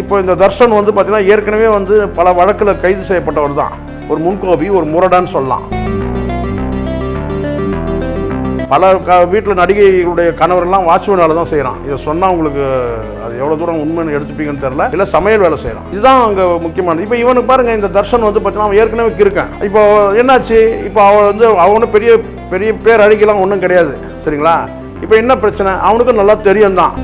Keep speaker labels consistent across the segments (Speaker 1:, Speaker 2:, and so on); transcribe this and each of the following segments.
Speaker 1: இப்போ இந்த தர்ஷன் வந்து பார்த்திங்கன்னா ஏற்கனவே வந்து பல வழக்கில் கைது செய்யப்பட்டவர் தான். ஒரு முன்கோபி ஒரு முரடான்னு சொல்லலாம். பல க வீட்டில் நடிகைகளுடைய கணவரெல்லாம் வாட்ச்மேன் வேலை தான் செய்கிறான் இதை சொன்னால் உங்களுக்கு அது எவ்வளோ தூரம் உண்மைன்னு எடுத்துப்பீங்கன்னு தெரில இல்லை சமையல் வேலை செய்கிறான் இதுதான் அங்கே முக்கியமானது. இப்போ இவனுக்கு பாருங்கள் இந்த தர்ஷன் வந்து பார்த்தீங்கன்னா அவன் ஏற்கனவே இருக்கேன் இப்போ என்னாச்சு? இப்போ அவன் வந்து அவனும் பெரிய பெரிய பேர் அடிக்கலாம் ஒன்றும் கிடையாது. சரிங்களா? இப்போ என்ன பிரச்சனை? அவனுக்கும் நல்லா தெரியும் தான்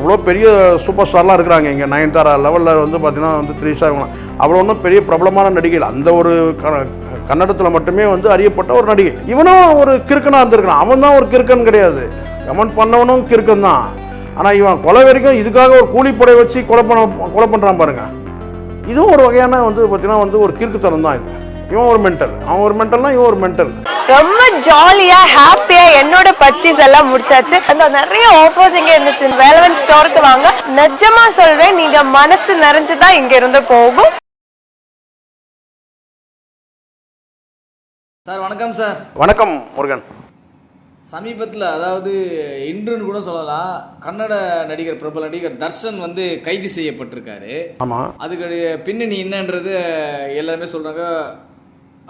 Speaker 1: எவ்வளோ பெரிய சூப்பர் ஸ்டார்லாம் இருக்கிறாங்க இங்கே நயன்தாரா லெவலில் வந்து பார்த்தீங்கன்னா வந்து த்ரீ ஸ்டார் அவ்வளோ ஒன்றும் பெரிய பிரபலமான நடிகைகள். அந்த ஒரு க- கன்னடத்தில் மட்டுமே வந்து அறியப்பட்ட ஒரு நடிகை. இவனும் ஒரு கிறுக்கனாக இருந்திருக்கான் அவன் தான் ஒரு கிறுக்கன் கிடையாது. கமெண்ட் பண்ணவனும் கிறுக்கன் தான். ஆனால் இவன் கொலை வரைக்கும் இதுக்காக ஒரு கூலிப்படை வச்சு கொலை பண்ண கொலை பண்ணுறான் பாருங்கள் இதுவும் ஒரு வகையான வந்து பார்த்திங்கன்னா வந்து ஒரு கிறுக்குத்தனம் தான் இது. இவன் ஒரு மென்டல் அவன் ஒரு மென்டல்னா இவன் ஒரு மென்டல்
Speaker 2: ரொம்ப ஜாலியா ஹாப்பியா என்னோட பர்ச்சேஸ் எல்லாம் முடிச்சாச்சு. அந்த நிறைய ஆஃபர்ஸ் இங்க இருந்துச்சு. வேலவன் ஸ்டோருக்கு வாங்க. நிஜமா சொல்றேன் நீங்க மனசு நிறைஞ்சுதான் இங்க இருந்து போகும்.
Speaker 3: சார் வணக்கம் சார்.
Speaker 1: வணக்கம் முருகன்.
Speaker 3: சமீபத்தில் அதாவது இன்றுன்னு கூட சொல்லலாம் கன்னட நடிகர் பிரபல நடிகர் தர்ஷன் வந்து கைது செய்யப்பட்டிருக்காரு.
Speaker 1: ஆமாம்
Speaker 3: அதுக்கு பின்னணி என்னன்றது எல்லாருமே சொல்கிறாங்க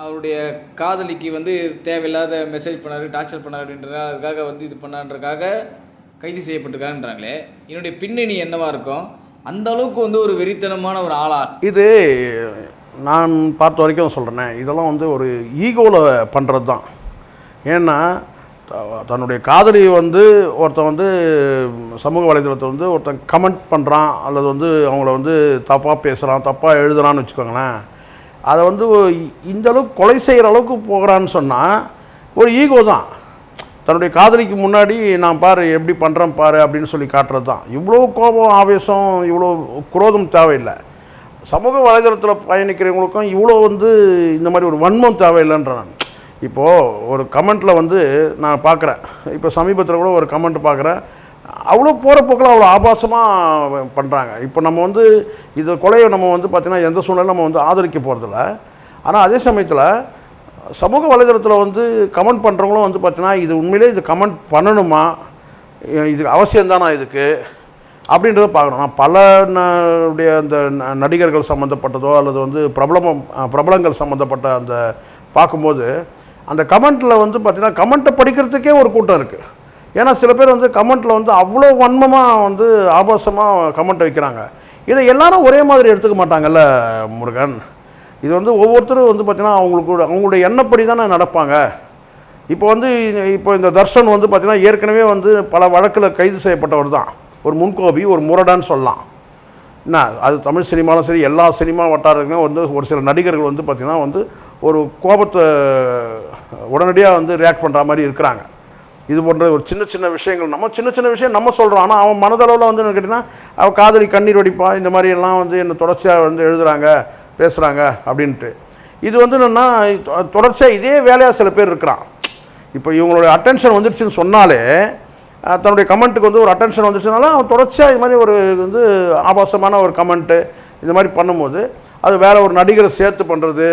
Speaker 3: அவருடைய காதலிக்கு வந்து தேவையில்லாத மெசேஜ் பண்ணாரு டார்ச்சர் பண்ணாரு அப்படின்றத அதுக்காக வந்து இது பண்ணான்றக்காக கைது செய்யப்பட்டிருக்காருன்றாங்களே என்னுடைய பின்னணி என்னவா இருக்கும்? அந்த அளவுக்கு வந்து ஒரு வெறித்தனமான ஒரு ஆளா?
Speaker 1: இது நான் பார்த்த வரைக்கும் சொல்கிறேனே இதெல்லாம் வந்து ஒரு ஈகோவில் பண்ணுறது தான் ஏன்னா த- தன்னுடைய காதலி வந்து ஒருத்தன் வந்து சமூக வலைதளத்தை வந்து ஒருத்தன் கமெண்ட் பண்ணுறான் அல்லது வந்து அவங்கள வந்து தப்பாக பேசுகிறான் தப்பாக எழுதுறான்னு வச்சுக்கோங்களேன். அதை வந்து இந்த அளவுக்கு கொலை செய்கிற அளவுக்கு போகிறான்னு சொன்னால் ஒரு ஈகோ தான். தன்னுடைய காதலிக்கு முன்னாடி நான் பாரு எப்படி பண்ணுறேன் பாரு அப்படின்னு சொல்லி காட்டுறது தான். இவ்வளோ கோபம் ஆவேசம் இவ்வளோ குரோதம் தேவையில்லை. சமூக வலைதளத்தில் பயணிக்கிறவங்களுக்கும் இவ்வளோ வந்து இந்த மாதிரி ஒரு வன்மம் தேவையில்லைன்ற நான். இப்போது ஒரு கமெண்ட்டில் வந்து நான் பார்க்குறேன் இப்போ சமீபத்தில் கூட ஒரு கமெண்ட் பார்க்குறேன் அவ்வளோ போகிற போக்கில் அவ்வளோ ஆபாசமாக பண்ணுறாங்க இப்போ நம்ம வந்து இது கொலையை நம்ம வந்து பார்த்திங்கன்னா எந்த சூழ்நிலையும் நம்ம வந்து ஆதரிக்க போகிறதில்ல ஆனால் அதே சமயத்தில் சமூக வலைதளத்தில் வந்து கமெண்ட் பண்ணுறவங்களும் வந்து பார்த்தீங்கன்னா இது உண்மையிலே இது கமெண்ட் பண்ணணுமா? இது அவசியம்தானா இதுக்கு? அப்படின்றத பார்க்கணும். நான் பல உடைய அந்த ந- நடிகர்கள் சம்மந்தப்பட்டதோ அல்லது வந்து பிரபலம் பிரபலங்கள் சம்மந்தப்பட்ட அந்த பார்க்கும்போது அந்த கமெண்ட்டில் வந்து பார்த்திங்கன்னா கமெண்ட்டை படிக்கிறதுக்கே ஒரு கூட்டம் இருக்குது ஏன்னா சில பேர் வந்து கமெண்ட்டில் வந்து அவ்வளோ வன்மமாக வந்து ஆபாசமாக கமெண்ட் வைக்கிறாங்க. இதை எல்லாரும் ஒரே மாதிரி எடுத்துக்க மாட்டாங்கல்ல முருகன்? இது வந்து ஒவ்வொருத்தரும் வந்து பார்த்திங்கன்னா அவங்களுக்கு அவங்களுடைய எண்ணப்படி தானே நடப்பாங்க. இப்போ வந்து இப்போ இந்த தர்ஷன் வந்து பார்த்திங்கன்னா ஏற்கனவே வந்து பல வழக்கில் கைது செய்யப்பட்டவர் தான். ஒரு முன்கோபி ஒரு முரடான்னு சொல்லலாம். என்ன அது தமிழ் சினிமாலும் சரி எல்லா சினிமா வட்டாரங்களும் வந்து ஒரு சில நடிகர்கள் வந்து பார்த்திங்கன்னா வந்து ஒரு கோபத்தை உடனடியாக வந்து ரியாக்ட் பண்ணுற மாதிரி இருக்கிறாங்க. இது போன்ற ஒரு சின்ன சின்ன விஷயங்கள். நம்ம சின்ன சின்ன விஷயம் நம்ம சொல்கிறோம் ஆனால் அவன் மனதளவில் வந்து என்ன கேட்டிங்கன்னா அவள் காதலி கண்ணீர் வடிப்பான் இந்த மாதிரி எல்லாம் வந்து என்ன தொடர்ச்சியாக வந்து எழுதுகிறாங்க பேசுகிறாங்க அப்படின்ட்டு. இது வந்து என்னென்னா தொடர்ச்சியாக இதே வேலையாக சில பேர் இருக்கிறான். இப்போ இவங்களுடைய அட்டென்ஷன் வந்துடுச்சுன்னு சொன்னாலே தன்னுடைய கமெண்ட்டுக்கு வந்து ஒரு அட்டென்ஷன் வந்துச்சுனால அவன் தொடர்ச்சியாக இது மாதிரி ஒரு வந்து ஆபாசமான ஒரு கமெண்ட்டு இந்த மாதிரி பண்ணும்போது அது வேறு ஒரு நடிகரை சேர்த்து பண்ணுறது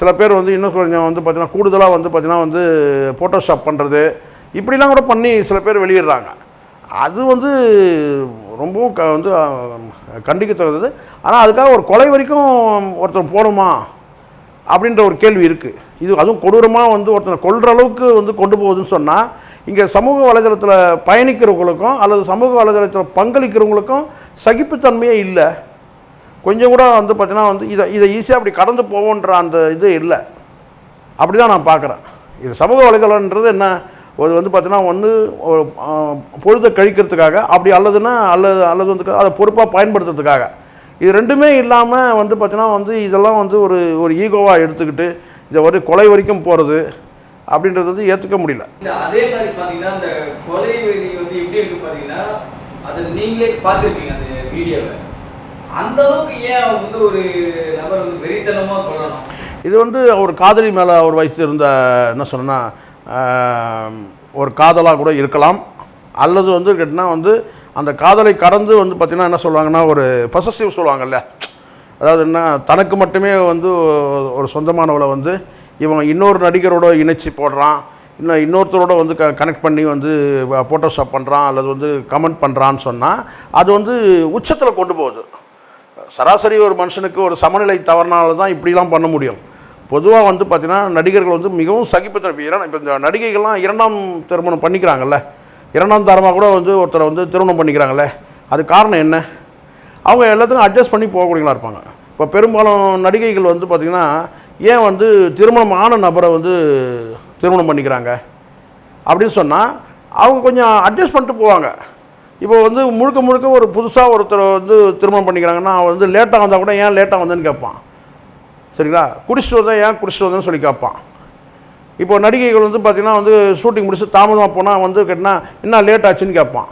Speaker 1: சில பேர் வந்து இன்னும் கொஞ்சம் வந்து பார்த்திங்கன்னா கூடுதலாக வந்து பார்த்தீங்கன்னா வந்து ஃபோட்டோஷாப் பண்ணுறது இப்படிலாம் கூட பண்ணி சில பேர் வெளியிடுறாங்க. அது வந்து ரொம்பவும் க வந்து அஹ், ஆனால் அதுக்காக ஒரு கொலை வரைக்கும் ஒருத்தன் போகணுமா? அப்படின்ற ஒரு கேள்வி இருக்குது இது அதுவும் கொடூரமாக வந்து ஒருத்தனை கொள்கிற அளவுக்கு வந்து கொண்டு போகுதுன்னு சொன்னால் இங்கே சமூக வலைதளத்தில் பயணிக்கிறவங்களுக்கும் அல்லது சமூக வலைதளத்தில் பங்களிக்கிறவங்களுக்கும் சகிப்புத்தன்மையே இல்லை. கொஞ்சம் கூட வந்து பார்த்தீங்கன்னா வந்து இதை இதை ஈஸியாக அப்படி கடந்து போவோன்ற அந்த இது இல்லை. அப்படி தான் நான் பார்க்குறேன் இது சமூக வலைதளன்றது என்ன? ஒரு வந்து பார்த்தீங்கன்னா ஒன்று பொழுதை கழிக்கிறதுக்காக அப்படி அல்லதுன்னா அல்லது அல்லது வந்து அதை பொறுப்பாக பயன்படுத்துறதுக்காக. இது ரெண்டுமே இல்லாமல் வந்து பார்த்தீங்கன்னா வந்து இதெல்லாம் வந்து ஒரு ஒரு ஈகோவாக எடுத்துக்கிட்டு இதை ஒரு கொலை வரைக்கும் போகிறது அப்படின்றது வந்து ஏற்றுக்க முடியல.
Speaker 3: அதே மாதிரி பாத்தீங்கன்னா அந்த கொலை வெறி வந்து எப்படி இருக்கு பாத்தீங்கன்னா அது நீங்களே பார்த்துருப்பீங்க அந்த வீடியோவை அந்த அளவுக்கு ஏன் வந்து ஒரு நபர் வந்து வெறித்தனமா கொல்லணும்
Speaker 1: இது வந்து அவர் காதலி மேலே அவர் வைத்திருந்த என்ன சொன்னா ஒரு காதலாக கூட இருக்கலாம். அல்லது வந்து கேட்டினா வந்து அந்த காதலை கடந்து வந்து பார்த்திங்கன்னா என்ன சொல்லுவாங்கன்னா ஒரு பசசிவ் சொல்லுவாங்கல்ல. அதாவது என்ன தனக்கு மட்டுமே வந்து ஒரு சொந்தமானவளை வந்து இவன் இன்னொரு நடிகரோட இணைச்சி போடுறான். இன்னும் இன்னொருத்தரோட வந்து க கனெக்ட் பண்ணி வந்து ஃபோட்டோஷாப் பண்ணுறான் அல்லது வந்து கமெண்ட் பண்ணுறான்னு சொன்னால் அது வந்து உச்சத்தில் கொண்டு போகுது. சராசரி ஒரு மனுஷனுக்கு ஒரு சமநிலை தவறினால தான் இப்படிலாம் பண்ண முடியும். பொதுவாக வந்து பார்த்திங்கன்னா நடிகர்கள் வந்து மிகவும் சகிப்புத்தன்மை ஏன்னா இப்போ இந்த நடிகைகள்லாம் இரண்டாம் திருமணம் பண்ணிக்கிறாங்கல்ல. இரண்டாம் தரமாக கூட வந்து ஒருத்தரை வந்து திருமணம் பண்ணிக்கிறாங்கல்ல. அது காரணம் என்ன? அவங்க எல்லாத்துக்கும் அட்ஜஸ்ட் பண்ணி போகக்கூடியங்களா இருப்பாங்க. இப்போ பெரும்பாலும் நடிகைகள் வந்து பார்த்திங்கன்னா ஏன் வந்து திருமணம் ஆன நபரை வந்து திருமணம் பண்ணிக்கிறாங்க? அப்படின்னு சொன்னால் அவங்க கொஞ்சம் அட்ஜஸ்ட் பண்ணிட்டு போவாங்க. இப்போ வந்து முழுக்க முழுக்க ஒரு புதுசாக ஒருத்தரை வந்து திருமணம் பண்ணிக்கிறாங்கன்னா அவன் வந்து லேட்டாக வந்தால் கூட ஏன் லேட்டாக வந்தேன்னு கேட்பான். சரிங்களா? குடிச்சிட்டு வந்தா ஏன் குடிச்சிட்டு வந்தேன்னு சொல்லி கேட்பான். இப்போ நடிகைகள் வந்து பார்த்திங்கன்னா வந்து ஷூட்டிங் முடிச்சு தாமதமாக போனால் வந்து கேட்டினா என்ன லேட் ஆச்சுன்னு கேட்பான்.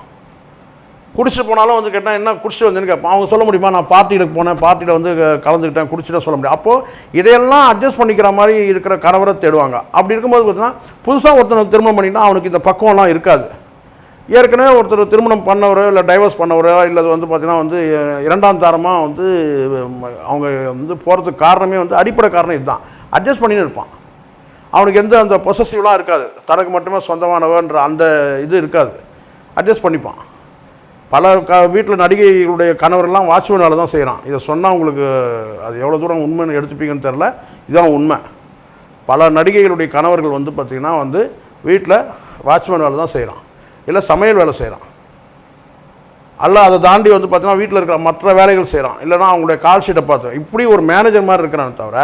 Speaker 1: குடிச்சிட்டு போனாலும் வந்து கேட்டால் என்ன குடிச்சிட்டு வந்தேன்னு கேட்பான். அவங்க சொல்ல முடியுமா? நான் பார்ட்டியில் போனேன் பார்ட்டியில் வந்து கலந்துக்கிட்டேன் குடிச்சிட்டு சொல்ல முடியும். அப்போது இதையெல்லாம் அட்ஜஸ்ட் பண்ணிக்கிற மாதிரி இருக்கிற கணவரை தேடுவாங்க. அப்படி இருக்கும்போது பார்த்தீங்கன்னா புதுசாக ஒருத்தனை திருமணம் பண்ணிங்கன்னா அவனுக்கு இந்த பக்குவம்லாம் இருக்காது. ஏற்கனவே ஒருத்தர் திருமணம் பண்ணவரோ இல்லை டைவர்ஸ் பண்ணவரோ இல்லை வந்து பார்த்தீங்கன்னா வந்து இரண்டாம் தாரமாக வந்து அவங்க வந்து போகிறதுக்கு காரணமே வந்து அடிப்படை காரணம் இதுதான். அட்ஜஸ்ட் பண்ணின்னு இருப்பான். அவனுக்கு எந்த அந்த பொசசிவ்லாம் இருக்காது. தனக்கு மட்டுமே சொந்தமானவன்ற அந்த இது இருக்காது. அட்ஜஸ்ட் பண்ணிப்பான். பல க வீட்டில் நடிகைகளுடைய கணவரெல்லாம் வாட்ச்மேன் தான் செய்கிறான் இதை சொன்னால் உங்களுக்கு அது எவ்வளோ தூரம் உண்மைன்னு எடுத்துப்பீங்கன்னு தெரில இதுதான் உண்மை. பல நடிகைகளுடைய கணவர்கள் வந்து பார்த்திங்கன்னா வந்து வீட்டில் வாட்ச்மேன் வேலை தான் செய்கிறான் இல்லை சமையல் வேலை செய்கிறான் அல்ல அதை தாண்டி வந்து பார்த்தீங்கன்னா வீட்டில் இருக்கிற மற்ற வேலைகள் செய்கிறான் இல்லைன்னா அவங்களுடைய கால் ஷீட்டை பார்த்து இப்படி ஒரு மேனேஜர் மாதிரி இருக்கிறானே தவிர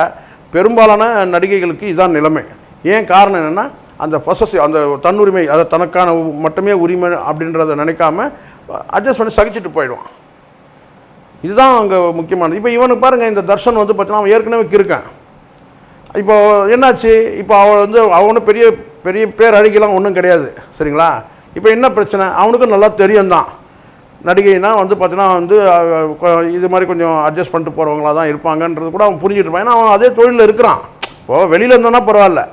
Speaker 1: பெரும்பாலான நடிகைகளுக்கு இதான் நிலைமை. ஏன் காரணம் என்னென்னா அந்த ஃபசஸ் அந்த தன்னுரிமை அதை தனக்கான உ- மட்டுமே உரிமை அப்படின்றத நினைக்காம அட்ஜஸ்ட் பண்ணி சகிச்சுட்டு போயிடுவான். இதுதான் அங்கே முக்கியமானது. இப்போ இவனுக்கு பாருங்கள் இந்த தர்ஷன் வந்து பார்த்தீங்கன்னா அவன் ஏற்கனவே இருக்கேன் இப்போ என்னாச்சு? இப்போ அவன் வந்து அவனும் பெரிய பெரிய பேர் அழிக்கலாம் ஒன்றும் கிடையாது. சரிங்களா? இப்போ என்ன பிரச்சனை? அவனுக்கும் நல்லா தெரியும் தான் நடிகைனா வந்து பார்த்தீங்கன்னா வந்து இது மாதிரி கொஞ்சம் அட்ஜஸ்ட் பண்ணிட்டு போகிறவங்களா தான் இருப்பாங்கன்றது கூட அவன் புரிஞ்சுட்டு இருப்பான். ஏன்னா அவன் அதே தொழிலில் இருக்கிறான். இப்போது வெளியில் இருந்தானா பரவாயில்ல.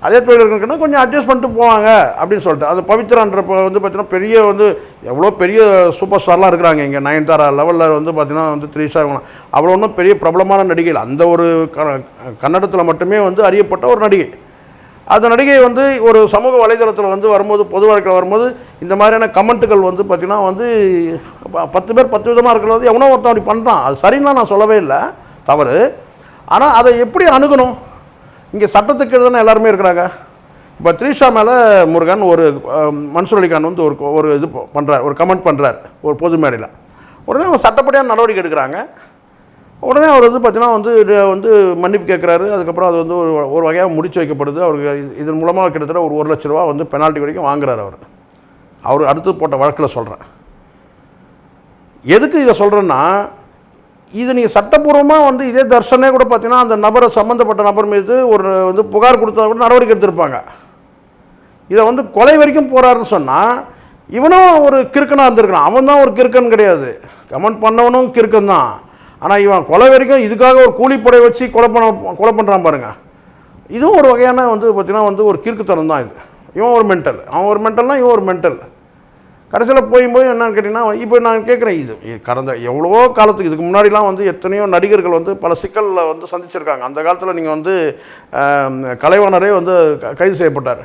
Speaker 1: அதே தொழில் இருக்கிறனா கொஞ்சம் அட்ஜஸ்ட் பண்ணிட்டு போவாங்க அப்படின்னு சொல்லிட்டு. அது பவித்ரான்றப்ப வந்து பார்த்தீங்கன்னா பெரிய வந்து எவ்வளோ பெரிய சூப்பர் ஸ்டார்லாம் இருக்கிறாங்க இங்கே. நயன்தாரா லெவலில் வந்து பார்த்தீங்கன்னா வந்து த்ரீ ஸ்டார் அவ்வளோ ஒன்றும் பெரிய பிரபலமான நடிகைகள். அந்த ஒரு க- கன்னடத்தில் மட்டுமே வந்து அறியப்பட்ட ஒரு நடிகை. அந்த நடிகை வந்து ஒரு சமூக வலைதளத்தில் வந்து வரும்போது பொது வாழ்க்கையில் வரும்போது இந்த மாதிரியான கமெண்ட்டுகள் வந்து பார்த்திங்கன்னா வந்து ப- பத்து பேர் பத்து விதமாக இருக்கிறது எவனோ ஒருத்தன் அப்படி பண்ணுறான் அது சரின்னா நான் சொல்லவே இல்லை. தவறு. ஆனால் அதை எப்படி அணுகணும்? இங்கே சட்டத்துக்கு தானே எல்லாருமே இருக்கிறாங்க. இப்போ த்ரீஷா மேலே முருகன் ஒரு மன்சூர் அலிகான் வந்து ஒரு ஒரு இது பண்ணுறார் ஒரு கமெண்ட் பண்ணுறார் ஒரு பொது மேடையில். உடனே அவங்க சட்டப்படியான நடவடிக்கை எடுக்கிறாங்க. உடனே அவர் வந்து பார்த்தீங்கன்னா வந்து வந்து மன்னிப்பு கேட்குறாரு. அதுக்கப்புறம் அது வந்து ஒரு ஒரு வகையாக முடிச்சு வைக்கப்படுது. அவருக்கு இதன் மூலமாக கிட்டத்தட்ட ஒரு ஒரு லட்ச ரூபா வந்து பெனால்ட்டி வரைக்கும் வாங்குறாரு அவர். அவர் அடுத்து போட்ட வழக்கில் சொல்கிறேன் எதுக்கு இதை சொல்கிறேன்னா இது நீங்கள் சட்டப்பூர்வமாக வந்து இதே தர்ஷனே கூட பார்த்தீங்கன்னா அந்த நபரை சம்மந்தப்பட்ட நபர் மீது ஒரு வந்து புகார் கொடுத்தா கூட நடவடிக்கை எடுத்திருப்பாங்க. இதை வந்து கொலை வரைக்கும் போகிறாருன்னு சொன்னால் இவனும் ஒரு கிறுக்கனாக இருந்திருக்கிறான் அவன் தான் ஒரு கிறுக்கன் கிடையாது. கமெண்ட் பண்ணவனும் கிறுக்கன் தான். ஆனால் இவன் கொலை வரைக்கும் இதுக்காக ஒரு கூலிப்படை வச்சு கொலை பண்ண கொலை பண்ணுறான் பாருங்கள் இதுவும் ஒரு வகையான வந்து பார்த்திங்கன்னா வந்து ஒரு கிறுக்குத்தனம் தான் இது. இவன் ஒரு மென்டல் அவன் ஒரு மென்டல்னா இவன் ஒரு மென்டல் கடைசியில் போகும்போது போய் என்னன்னு கேட்டிங்கன்னா இப்போ நான் கேட்குறேன் இது. கடந்த எவ்வளவோ காலத்துக்கு இதுக்கு முன்னாடிலாம் வந்து எத்தனையோ நடிகர்கள் வந்து பல சிக்கலில் வந்து சந்திச்சிருக்காங்க. அந்த காலத்தில் நீங்கள் வந்து கலைவாணரே வந்து க- கைது செய்யப்பட்டார்.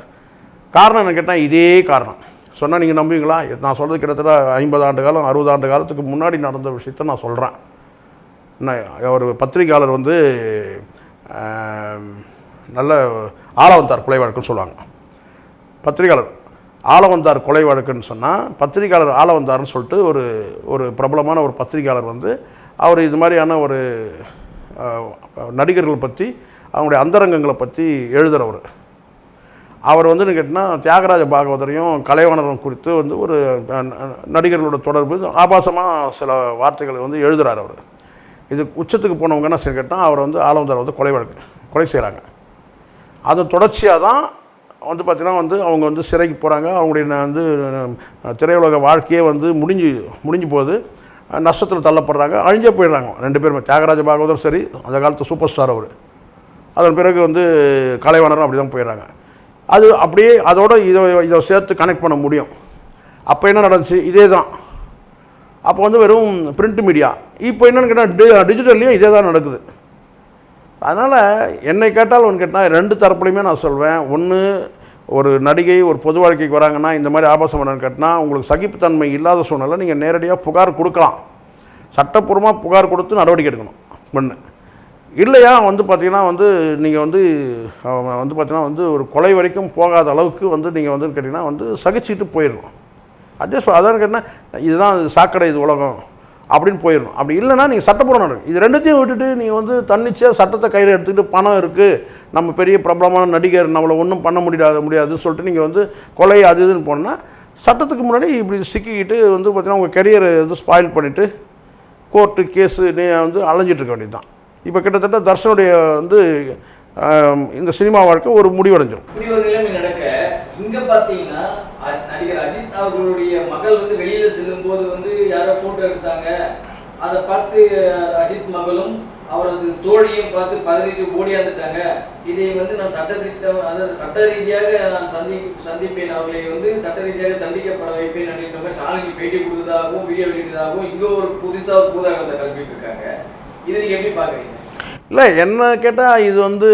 Speaker 1: காரணம் என்ன கேட்டால் இதே காரணம். சொன்னால் நீங்கள் நம்புவீங்களா? நான் சொல்கிறது கிட்டத்தட்ட ஐம்பது ஆண்டு காலம் அறுபது ஆண்டு காலத்துக்கு முன்னாடி நடந்த விஷயத்த நான் சொல்கிறேன் ஒரு பத்திரிகையாளர் வந்து நல்ல ஆளவந்தார் கொலை வழக்குன்னு சொல்லுவாங்க. பத்திரிகையாளர் ஆளவந்தார் கொலை வழக்குன்னு சொன்னால் பத்திரிகையாளர் ஆளவந்தார்னு சொல்லிட்டு ஒரு ஒரு பிரபலமான ஒரு பத்திரிகையாளர் வந்து அவர் இது மாதிரியான ஒரு நடிகர்கள் பற்றி அவங்களுடைய அந்தரங்கங்களை பற்றி எழுதுகிறவர் அவர் வந்து கேட்டிங்கன்னா தியாகராஜ பாகவதரையும் கலைவாணரும் குறித்து வந்து ஒரு ந- நடிகர்களோட தொடர்பு ஆபாசமாக சில வார்த்தைகளை வந்து எழுதுறார் அவர். இது உச்சத்துக்கு போனவங்க என்ன செய்ய கேட்டால் அவர் வந்து ஆளவந்தார் வந்து கொலை வழக்கு கொலை செய்கிறாங்க அது தொடர்ச்சியாக தான் வந்து பார்த்திங்கன்னா வந்து அவங்க வந்து சிறைக்கு போகிறாங்க அவங்களுடைய வந்து திரையுலக வாழ்க்கையே வந்து முடிஞ்சு முடிஞ்சு போகுது. நஷ்டத்தில் தள்ளப்படுறாங்க. அழிஞ்சே போயிடுறாங்க. ரெண்டு பேருமே. தியாகராஜ பாகவதரும் சரி அந்த காலத்து சூப்பர் ஸ்டார் அவர். அதன் பிறகு வந்து கலைவாணரும் அப்படி தான் போயிடுறாங்க. அது அப்படியே அதோட இதை இதை சேர்த்து கனெக்ட் பண்ண முடியும். அப்போ என்ன நடந்துச்சு? இதே தான் அப்போ வந்து வெறும் பிரிண்ட் மீடியா இப்போ என்னென்னு கேட்டால் டிஜிட்டல்லையும் இதே தான் நடக்குது. அதனால் என்னை கேட்டால் ஒன்று கேட்டால் ரெண்டு தரப்புலையுமே நான் சொல்வேன். ஒன்று ஒரு நடிகை ஒரு பொது வாழ்க்கைக்கு வராங்கன்னா இந்த மாதிரி ஆபாசம் மரணம் கேட்டினா உங்களுக்கு சகிப்புத்தன்மை இல்லாத சூழ்நிலை நீங்கள் நேரடியாக புகார் கொடுக்கலாம். சட்டப்பூர்வமாக புகார் கொடுத்து நடவடிக்கை எடுக்கணும். ஒன்று இல்லையா வந்து பார்த்தீங்கன்னா வந்து நீங்கள் வந்து வந்து பார்த்தீங்கன்னா வந்து ஒரு கொலை வரைக்கும் போகாத அளவுக்கு வந்து நீங்கள் வந்து கேட்டிங்கன்னா வந்து சகிச்சுட்டு போயிடணும். அட்ஜஸ்ட் அதான் கேட்டால் இதுதான் சாக்கடை இது உலகம் அப்படின்னு போயிடணும். அப்படி இல்லைன்னா நீங்கள் சட்டப்பூர்வம் நடக்கும் இது ரெண்டுத்தையும் விட்டுட்டு நீங்கள் வந்து தன்னிச்சையாக சட்டத்தை கையில் எடுத்துக்கிட்டு பணம் இருக்குது நம்ம பெரிய பிரபலமான நடிகர் நம்மளை ஒன்றும் பண்ண முடியாது முடியாதுன்னு சொல்லிட்டு நீங்கள் வந்து கொலை அது இதுன்னு போனால் சட்டத்துக்கு முன்னாடி இப்படி சிக்கிக்கிட்டு வந்து பார்த்திங்கன்னா உங்கள் கெரியரை வந்து ஸ்பாயில் பண்ணிவிட்டு கோர்ட்டு கேஸு நீ வந்து அலைஞ்சிட்ருக்க வேண்டியது தான் இப்போ கிட்டத்தட்ட தர்ஷனுடைய வந்து இந்த சினிமா வாழ்க்கை ஒரு முடிவடைஞ்சிடும்
Speaker 3: இப்படி ஒரு நிலைமை நடக்க இங்க பாத்தீங்கன்னா அ- நடிகர் அஜித் அவர்களுடைய மகள் வந்து வெளியில் செல்லும் போது வந்து யாரோ ஃபோட்டோ எடுத்தாங்க. அதை பார்த்து அஜித் மகளும் அவரது தோழியும் பார்த்து பதறிட்டு ஓடியாந்துட்டாங்க. இதை வந்து நான் சட்டத்திட்டம் அதாவது சட்ட ரீதியாக நான் சந்தி சந்திப்பேன். அவர்களை வந்து சட்ட ரீதியாக தண்டிக்கப்பட வைப்பேன் அப்படின்ற மாதிரி ஷாலினி பேட்டி கொடுத்ததாகவும் வீடியோ வெளியிட்டதாகவும் இங்கே ஒரு புதுசாக ஒரு பூதாகத்தை கல்விட்டு இருக்காங்க. இதை நீங்கள் எப்படி பார்க்குறீங்க?
Speaker 1: இல்லை என்ன கேட்டால் இது வந்து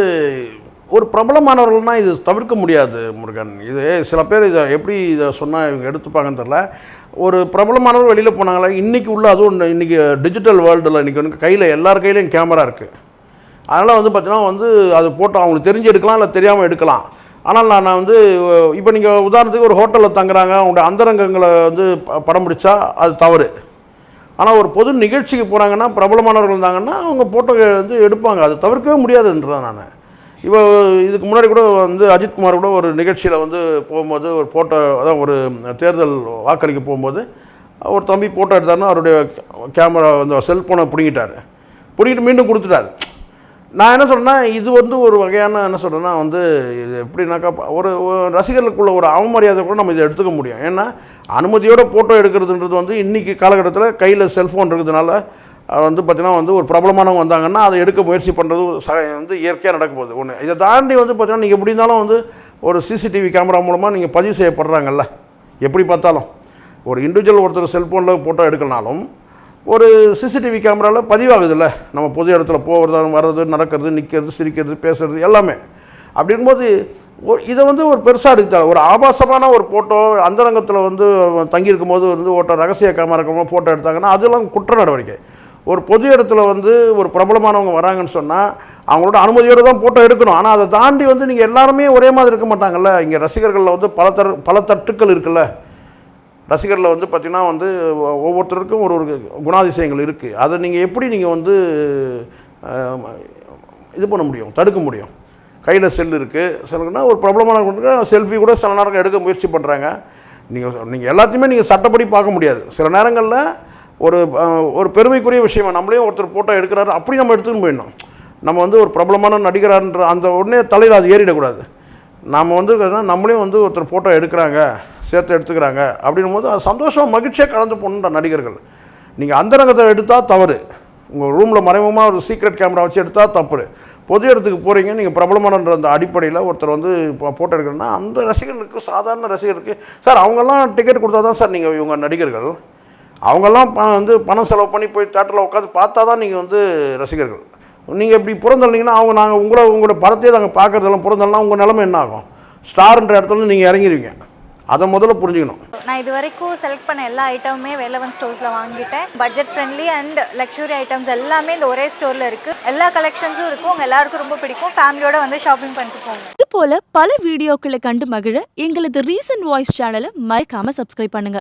Speaker 1: ஒரு பிரபலமானவர்கள்னால் இது தவிர்க்க முடியாது முருகன். இது சில பேர் இதை எப்படி இதை சொன்னால் இவங்க எடுத்துப்பாங்கன்னு தெரில ஒரு பிரபலமானவர் வெளியில் போனாங்களே இன்றைக்கி உள்ள அதுவும் இன்றைக்கி டிஜிட்டல் வேர்ல்டில் இன்றைக்கி வந்து கையில் எல்லார் கையிலையும் கேமரா இருக்குது அதனால் வந்து பார்த்தீங்கன்னா வந்து அது போட்டோ அவங்களுக்கு தெரிஞ்சு எடுக்கலாம் இல்லை தெரியாமல் எடுக்கலாம். ஆனால் நான் வந்து இப்போ நீங்கள் உதாரணத்துக்கு ஒரு ஹோட்டலில் தங்குறாங்க அவங்களோட அந்தரங்கங்களை வந்து ப- படம் பிடிச்சா அது தவறு. ஆனால் ஒரு பொது நிகழ்ச்சிக்கு போகிறாங்கன்னா பிரபலமானவர்கள் இருந்தாங்கன்னா அவங்க ஃபோட்டோ வந்து எடுப்பாங்க. அது தவிர்க்கவே முடியாதுன்றதான் நான். இப்போ இதுக்கு முன்னாடி கூட வந்து அஜித்குமார் கூட ஒரு நிகழ்ச்சியில் வந்து போகும்போது ஒரு ஃபோட்டோ அதான் ஒரு தேர்தல் வாக்களிக்க போகும்போது ஒரு தம்பி ஃபோட்டோ எடுத்தாருன்னா அவருடைய கேமரா வந்து செல்ஃபோனை பிடுங்கிட்டார். பிடிங்கிட்டு மீண்டும் கொடுத்துட்டாரு. நான் என்ன சொல்கிறேன்னா இது வந்து ஒரு வகையான என்ன சொல்கிறேன்னா வந்து இது எப்படின்னாக்கா ஒரு ஒரு ரசிகர்களுக்குள்ள ஒரு அவமரியாதை கூட நம்ம இதை எடுத்துக்க முடியும். ஏன்னா அனுமதியோட ஃபோட்டோ எடுக்கிறதுன்றது வந்து இன்றைக்கி காலகட்டத்தில் கையில் செல்ஃபோன் இருக்கிறதுனால வந்து பார்த்திங்கன்னா வந்து ஒரு பிரபலமானவங்க வந்தாங்கன்னா அதை எடுக்க முயற்சி பண்ணுறது ச வந்து இயற்கையாக நடக்க போகுது. ஒன்று இதை தாண்டி வந்து பார்த்திங்கன்னா நீங்கள் எப்படி இருந்தாலும் வந்து ஒரு சிசிடிவி கேமரா மூலமாக நீங்கள் பதிவு செய்யப்படுறாங்கல்ல. எப்படி பார்த்தாலும். ஒரு இண்டிவிஜுவல் ஒருத்தர் செல்ஃபோனில் ஃபோட்டோ எடுக்கலனாலும் ஒரு சிசிடிவி கேமராவில் பதிவாகுதுல்ல. நம்ம பொது இடத்துல போகிறது வர்றது நடக்கிறது நிற்கிறது சிரிக்கிறது பேசுறது எல்லாமே. அப்படிங்கும்போது இதை வந்து ஒரு பெருசாக எடுத்தால் ஒரு ஆபாசமான ஒரு ஃபோட்டோ அந்தரங்கத்தில் வந்து தங்கியிருக்கும் போது வந்து ஓட்ட ரகசிய கேமரா ஃபோட்டோ எடுத்தாங்கன்னா அதெல்லாம் குற்ற நடவடிக்கை. ஒரு பொது இடத்துல வந்து ஒரு பிரபலமானவங்க வராங்கன்னு சொன்னால் அவங்களோட அனுமதியோடு தான் ஃபோட்டோ எடுக்கணும். ஆனால் அதை தாண்டி வந்து நீங்கள் எல்லாருமே ஒரே மாதிரி இருக்க மாட்டாங்கல்ல? இங்கே ரசிகர்களில் வந்து பல தர பல தட்டுக்கள் இருக்குல்ல? ரசிகரில் வந்து பார்த்திங்கன்னா வந்து ஒவ்வொருத்தருக்கும் ஒரு ஒரு குணாதிசயங்கள் இருக்குது அதை நீங்கள் எப்படி நீங்கள் வந்து இது பண்ண முடியும்? தடுக்க முடியும்? கையில் செல் இருக்குது சிலருக்குன்னா ஒரு பிரபலமான செல்ஃபி கூட சில நேரம் எடுக்க முயற்சி பண்ணுறாங்க நீங்கள் நீங்கள் எல்லாத்தையுமே நீங்கள் சட்டப்படி பார்க்க முடியாது. சில நேரங்களில் ஒரு ஒரு பெருமைக்குரிய விஷயமா நம்மளையும் ஒருத்தர் ஃபோட்டோ எடுக்கிறாரு அப்படி நம்ம எடுத்துன்னு போயிடணும் நம்ம வந்து ஒரு பிரபலமான நடிகரான்ற அந்த உடனே தலையில் அது ஏறிடக்கூடாது. நாம் வந்து பார்த்தீங்கன்னா நம்மளையும் வந்து ஒருத்தர் ஃபோட்டோ எடுக்கிறாங்க சேர்த்து எடுத்துக்கிறாங்க அப்படின்னும் போது அது சந்தோஷம் மகிழ்ச்சியாக கலந்து போகணுன்ற நடிகர்கள். நீங்கள் அந்தரங்கத்தை எடுத்தால் தவறு. உங்கள் ரூமில் மறைமுகமாக ஒரு சீக்ரெட் கேமரா வச்சு எடுத்தால் தப்பு. பொது இடத்துக்கு போகிறீங்க நீங்கள் பிரபலமானன்ற அந்த அடிப்படையில் ஒருத்தர் வந்து இப்போ ஃபோட்டோ எடுக்கணும்னா அந்த ரசிகர்களுக்கு சாதாரண ரசிகருக்கு சார் அவங்கெல்லாம் டிக்கெட் கொடுத்தா தான் சார் நீங்கள் இவங்க நடிகர்கள். அவங்கெல்லாம் ப வந்து பணம் செலவு பண்ணி போய் தேட்டரில் உட்காந்து பார்த்தா தான் நீங்கள் வந்து ரசிகர்கள். நீங்கள் இப்படி புறந்தள்ளிங்கன்னா அவங்க நாங்கள் உங்களை உங்களோட படத்தையே நாங்கள் பார்க்குறதெல்லாம் புறந்தள்ளினா உங்கள் நிலைமை என்ன ஆகும்? ஸ்டார்ன்ற இடத்துல நீங்கள் இறங்கிடுவீங்க அதை முதல்ல புரிஞ்சுக்கணும்.
Speaker 4: நான் இது வரைக்கும் செலக்ட் பண்ண எல்லா ஐட்டமுமே வேலவன் ஸ்டோர்ஸில் வாங்கிட்டேன். Budget friendly and luxury items எல்லாமே இந்த ஒரே ஸ்டோரில் இருக்குது எல்லா கலெக்ஷன்ஸும் இருக்கும். உங்கள் எல்லாருக்கும் ரொம்ப பிடிக்கும். ஃபேமிலியோட வந்து ஷாப்பிங் பண்ணிட்டு போங்க.
Speaker 5: இது போல பல வீடியோக்களை கண்டு மகிழ எங்களது ரீசன்ட் வாய்ஸ் சேனலை மறக்காம சப்ஸ்கிரைப் பண்ணுங்க.